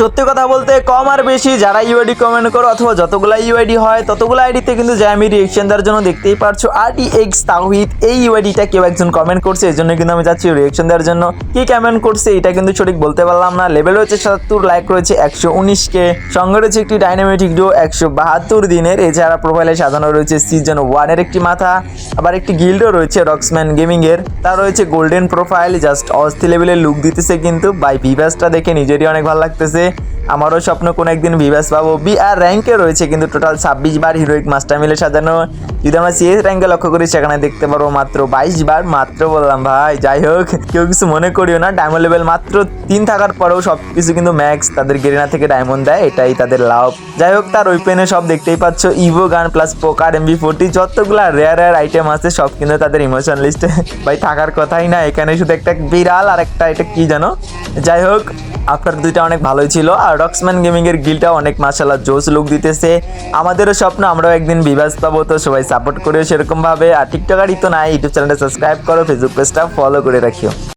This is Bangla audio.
সত্যি কথা বলতে কম আর বেশি, যারা ইউআইডি কমেন্ট করো অথবা যতগুলো ইউআইডি হয়, ততগুলো আইডিতে কিন্তু যে আমি রিয়েকশন দেওয়ার জন্য দেখতেই পারছ। আর টি এক্স তাওহিদ, এই ইউআইডিটা কেউ একজন কমেন্ট করছে এই জন্য কিন্তু আমি যাচ্ছি রিয়েকশন দেওয়ার জন্য। কি কমেন্ট করছে, এটা কিন্তু সঠিক বলতে পারলাম না। লেভেল রয়েছে সাতাত্তর লাইক রয়েছে একশো উনিশকে। সঙ্গে রয়েছে একটি ডাইনামেটিক ডো একশো বাহাত্তর দিনের। এছাড়া প্রোফাইলে সাজানো রয়েছে সিজন ওয়ানের একটি মাথা। আবার একটি গিল্ডও রয়েছে রক্সম্যান গেমিং এর। তার রয়েছে গোল্ডেন প্রোফাইল জাস্ট অস্থি লেভেলের লুক দিতেছে কিন্তু। বাই ভিভাসটা দেখে নিজেরই অনেক ভালো লাগতেছে। আমারও স্বপ্ন কোনো একদিন ভিভাস পাবো বি আর র্যাঙ্কে রয়েছে, কিন্তু টোটাল ছাব্বিশ বার হিরোইক মাস্টার মিলে সাজানো যদি আমরা সিএস র্যাঙ্কে লক্ষ্য করি, সেখানে দেখতে পারব মাত্র বাইশ বার, মাত্র বললাম ভাই, যাই হোক, কেউ কিছু মনে করিও না ডায়মন্ড লেভেল মাত্র তিন থাকার পরেও সব কিছু কিন্তু ম্যাক্স তাদের গেরিনা থেকে ডায়মন্ড দেয়, এটাই তাদের লাভ। যাই হোক, তার ওই পেনে সব দেখতেই পাচ্ছ evo gun plus poker MP forty যতগুলা রেয়ার রেয়ার আইটেম আছে, সব কিন্তু তাদের ইমোশন লিস্টে ভাই, থাকার কথাই না, এখানে শুধু একটা বিড়াল, আর একটা এটা কি জানো? যাই হোক, আপনার দুইটা অনেক ভালোই ছিল, আর রক্সম্যান গেমিং এর গিলটা অনেক মাসাল্লাহ জোস লুক দিতেছে। আমাদেরও স্বপ্ন, আমরাও একদিন বিভাস পাবো, তো সবাই সাপোর্ট করিও সেরকম ভাবে আর টিকটকারই তো নাই, ইউটিউব চ্যানেলটা সাবস্ক্রাইব করো ফেসবুক পেজটা ফলো করে রাখিও।